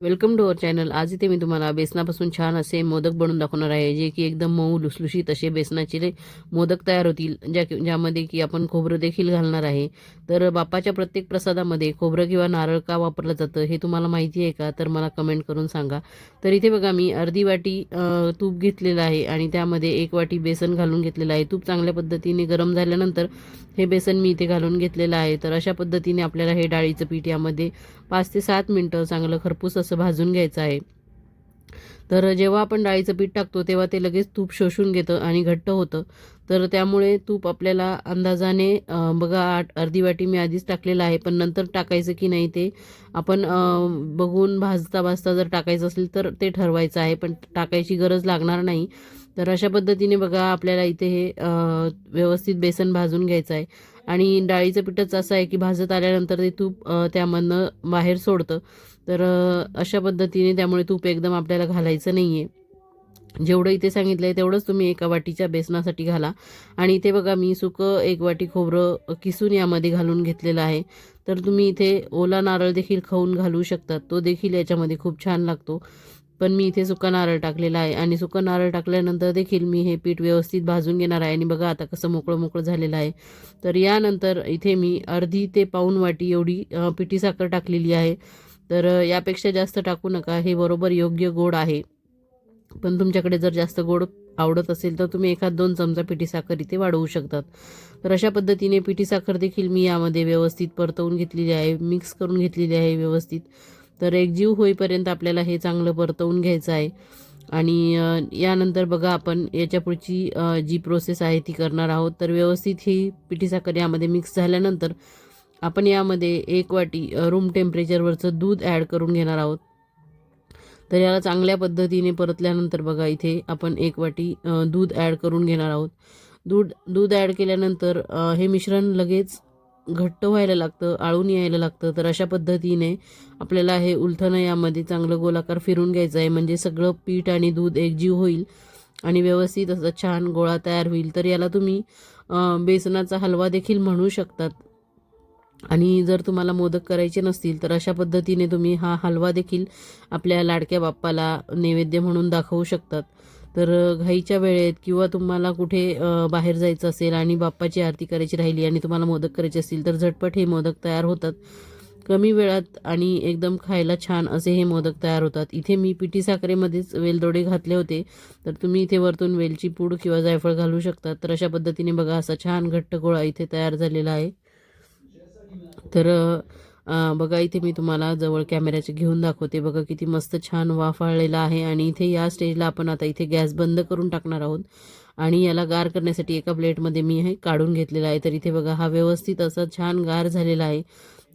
Welcome to our channel आज इथे मी तुम्हाला बेसनापासून छान असे मोदक बनवून दाखवणार आहे जे की एकदम मऊ लुसलुशीत असे बेसनाचे मोदक तयार होतील ज्या ज्यामध्ये की आपण खोबरं देखील घालणार आहे. तर बाप्पाच्या प्रत्येक प्रसादामध्ये खोबरं किंवा नारळ का वापरलं जातं हे तुम्हाला माहिती आहे का? तर मला कमेंट करून सांगा. तर इथे बघा मी अर्धी वाटी तूप घेतलेलं आहे आणि त्यामध्ये एक वाटी बेसन घालून घेतलेलं आहे. तूप चांगल्या पद्धतीने गरम झाल्यानंतर हे बेसन मी इथे घालून घेतलेलं आहे. तर अशा पद्धतीने आपल्याला हे डाळीचं पीठ यामध्ये पाच ते सात मिनटं चांगलं खरपूस असं भाजून घ्यायचं आहे. तर जेव्हा आपण डाळीचं पीठ टाकतो तेव्हा ते लगेच तूप शोषून घेतं आणि घट्ट होतं. तर त्यामुळे तूप आपल्याला अंदाजाने बघा आठ अर्धी वाटी मी आधीच टाकलेलं आहे पण नंतर टाकायचं की नाही ते आपण बघून भाजता भाजता जर टाकायचं असेल तर ते ठरवायचं आहे पण टाकायची गरज लागणार नाही. तर अशा पद्धतीने बघा आपल्याला इथे हे व्यवस्थित बेसन भाजून घ्यायचं आहे आणि डाळीचं पिठंच असं आहे की भाजत आल्यानंतर ते तूप त्यामधनं बाहेर सोडतं. तर अशा पद्धतीने त्यामुळे तूप एकदम आपल्याला घालायचं नाही आहे जेवढं इथे सांगितलं आहे तेवढंच तुम्ही एका वाटीच्या बेसनासाठी घाला. आणि इथे बघा मी सुकं एक वाटी खोबरं किसून यामध्ये घालून घेतलेलं आहे. तर तुम्ही इथे ओला नारळ देखील खाऊन घालू शकतात तो देखील याच्यामध्ये खूप छान लागतो. पण मी इथे सुका नारळ टाकलेला आहे. आणि सुका नारळ टाकल्यानंतर देखील मी हे पीठ व्यवस्थित भाजून घेणार आहे. आणि बघा आता कसं मोकळं मोकळं झालेलं आहे. तर यानंतर इथे मी अर्धी ते पाऊण वाटी एवढी पिठी साखर टाकलेली आहे. तर यापेक्षा जास्त टाकू नका. हे बरोबर योग्य गोड आहे. पण तुमच्याकडे जर जास्त गोड आवडत असेल तर तुम्ही एखाद दोन चमचा पिठी साखर इथे वाढवू शकतात. तर अशा पद्धतीने पिठी साखर देखील मी यामध्ये व्यवस्थित परतवून घेतलेली आहे. मिक्स करून घेतलेली आहे व्यवस्थित. तर एकजीव होईपर्यंत आपल्याला हे चांगलं परतवून घ्यायचं आहे. आणि यानंतर बघा आपण याच्या पुढची जी प्रोसेस आहे ती करणार आहोत. तर व्यवस्थित ही पिठी साखर यामध्ये मिक्स झाल्यानंतर आपण यामध्ये एक वाटी रूम टेम्परेचरवरचं दूध ॲड करून घेणार आहोत. तर याला चांगल्या पद्धतीने परतल्यानंतर बघा इथे आपण एक वाटी दूध ॲड करून घेणार आहोत. दूध दूध ॲड केल्यानंतर हे मिश्रण लगेच घट्ट व्हायला लागतं आळून यायला लागतं. तर अशा पद्धतीने आपल्याला हे उलथणं यामध्ये चांगलं गोलाकार फिरून घ्यायचं आहे. म्हणजे सगळं पीठ आणि दूध एकजीव होईल आणि व्यवस्थित असं छान गोळा तयार होईल. तर याला तुम्ही बेसनाचा हलवा देखील म्हणू शकतात. आणि जर तुम्हाला मोदक करायचे नसतील तर अशा पद्धतीने तुम्ही हा हलवा देखील आपल्या लाडक्या बाप्पाला नैवेद्य म्हणून दाखवू शकतात. तर घाईच्या वेळेत किंवा तुम्हाला कुठे बाहेर जायचं असेल आणि बाप्पाची आरती करायची राहिली आणि तुम्हाला मोदक करायचे असतील तर झटपट हे मोदक तयार होतात. कमी वेळात आणि एकदम खायला छान असे हे मोदक तयार होतात. इथे मी पिठी साखरेमध्येच वेलदोडे घातले होते. तर तुम्ही इथे वरतून वेलची पूड किंवा जायफळ घालू शकतात तर अशा पद्धतीने बघा असा छान घट्ट गोळा इथे तयार झालेला आहे. तर बघा इथे मी तुम्हाला जवळ कॅमेऱ्याचे घेऊन दाखवते. बघा किती मस्त छान वाफाळलेला आहे आणि इथे या स्टेजला आपण आता इथे गॅस बंद करून टाकणार आहोत. आणि याला गार करण्यासाठी एका प्लेटमध्ये मी हे काढून घेतलेला आहे. तर इथे बघा हा व्यवस्थित असा छान गार झालेला आहे.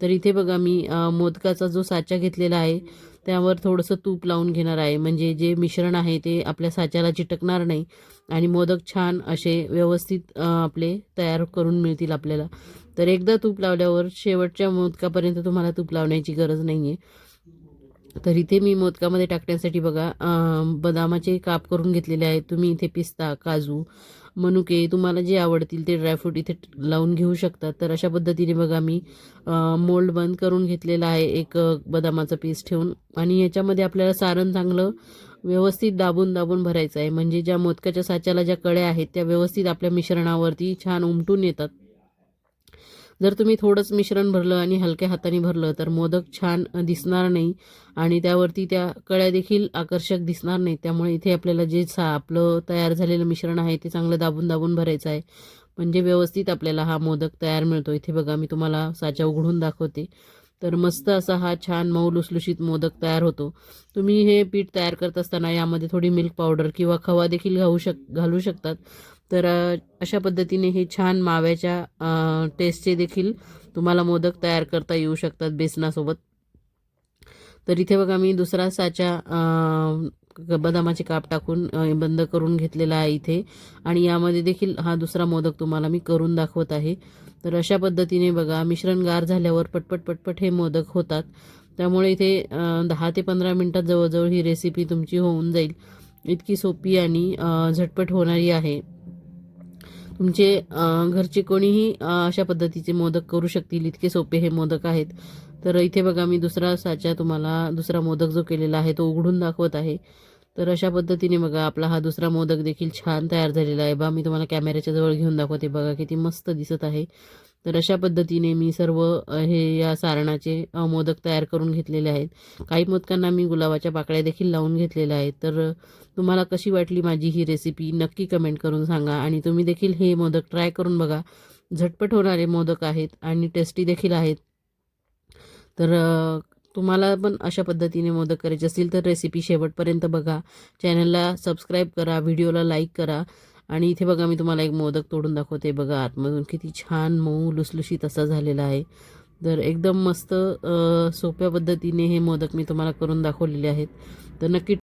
तर इथे बघा मी मोदकाचा जो साचा घेतलेला आहे त्यावर थोडंसं तूप लावून घेणार आहे. म्हणजे जे मिश्रण आहे ते आपल्या साच्याला चिटकणार नाही. आणि मोदक छान असे व्यवस्थित आपले तयार करून मिळतील आपल्याला. तर एकदा तूप लावल्यावर शेवटच्या मोदकापर्यंत तुम्हाला तूप लावण्याची गरज नाही आहे तर इथे मी मोदकामध्ये टाकण्यासाठी बघा बदामाचे काप करून घेतलेले आहेत. तुम्ही इथे पिस्ता काजू मनुके तुम्हाला जे आवडतील ते ड्रायफ्रूट इथे लावून घेऊ शकतात तर अशा पद्धतीने बघा मी मोल्ड बंद करून घेतलेला आहे एक बदामाचं बदामाचा पीस ठेवून. आणि याच्यामध्ये आपल्याला सारण चांगलं व्यवस्थित दाबून दाबून भरायचं आहे. म्हणजे ज्या मोदकाच्या साच्याला ज्या कड्या आहेत त्या व्यवस्थित आपल्या मिश्रणावरती छान उमटून येतात. जर तुम्ही थोडंच मिश्रण भरलं आणि हलक्या हाताने भरलं तर मोदक छान दिसणार नाही आणि त्यावरती त्या कळ्या देखील आकर्षक दिसणार नाही त्यामुळे इथे आपल्याला जे सा आपलं तयार झालेलं मिश्रण आहे ते चांगलं दाबून दाबून भरायचं आहे. म्हणजे व्यवस्थित आपल्याला हा मोदक तयार मिळतो. इथे बघा मी तुम्हाला साचा उघडून दाखवते. तर मस्त असा हा छान मऊ लुसलुशीत मोदक तयार होतो. तुम्ही हे पीठ तयार करत असताना यामध्ये थोडी मिल्क पावडर किंवा खवा देखील घालू शक घालू शकतात. तर अशा पद्धतीने हे छान माव्याच्या टेस्टचे देखील तुम्हाला मोदक तयार करता येऊ शकतात बेसनासोबत. तर इथे बघा मी दुसरा साचा बदामाचे काप टाकून बंद करून घेतलेला आहे इथे. आणि यामध्ये देखील हा दुसरा मोदक तुम्हाला मी करून दाखवत आहे. तर अशा पद्धतीने बघा मिश्रण गार झाल्यावर पटपट पटपट हे मोदक होतात. त्यामुळे इथे दहा ते पंधरा मिनटात जवळजवळ ही रेसिपी तुमची होऊन जाईल. इतकी सोपी आणि झटपट होणारी आहे. तुमचे घरचे कोणीही अशा पद्धतीचे मोदक करू शकतील इतके सोपे हे मोदक आहेत. तर इथे बघा मी दुसरा साचा तुम्हाला दुसरा मोदक जो केलेला आहे तो उघडून दाखवत आहे. तर अशा पद्धतीने बघा आपला हा दुसरा मोदक देखील छान तयार झालेला आहे. बा मी तुम्हाला कॅमेऱ्याच्या जवळ घेऊन दाखवते. बघा किती मस्त दिसत आहे. तर अशा पद्धतीने मी सर्व हे या सारणाचे मोदक तयार करून घेतलेले आहेत. काही मोदकांना मी गुलाबाच्या पाकळ्या देखील लावून घेतलेल्या आहेत. तर तुम्हाला कशी वाटली माझी ही रेसिपी नक्की कमेंट करून सांगा आणि तुम्ही देखील हे मोदक ट्राय करून बघा. झटपट होणारे मोदक आहेत आणि टेस्टी देखील आहेत. तर तुम्हाला पण अशा पद्धतीने मोदक करायचे असतील तर रेसिपी शेवटपर्यंत बघा. चॅनलला सबस्क्राईब करा व्हिडिओला लाईक करा. आणि इथे बघा मी तुम्हाला एक मोदक तोडून दाखवते. बघा आतमधून किती छान मऊ लुसलुशीत असा झालेला आहे. तर एकदम मस्त सोप्या पद्धतीने हे मोदक मी तुम्हाला करून दाखवलेले आहेत. तर नक्की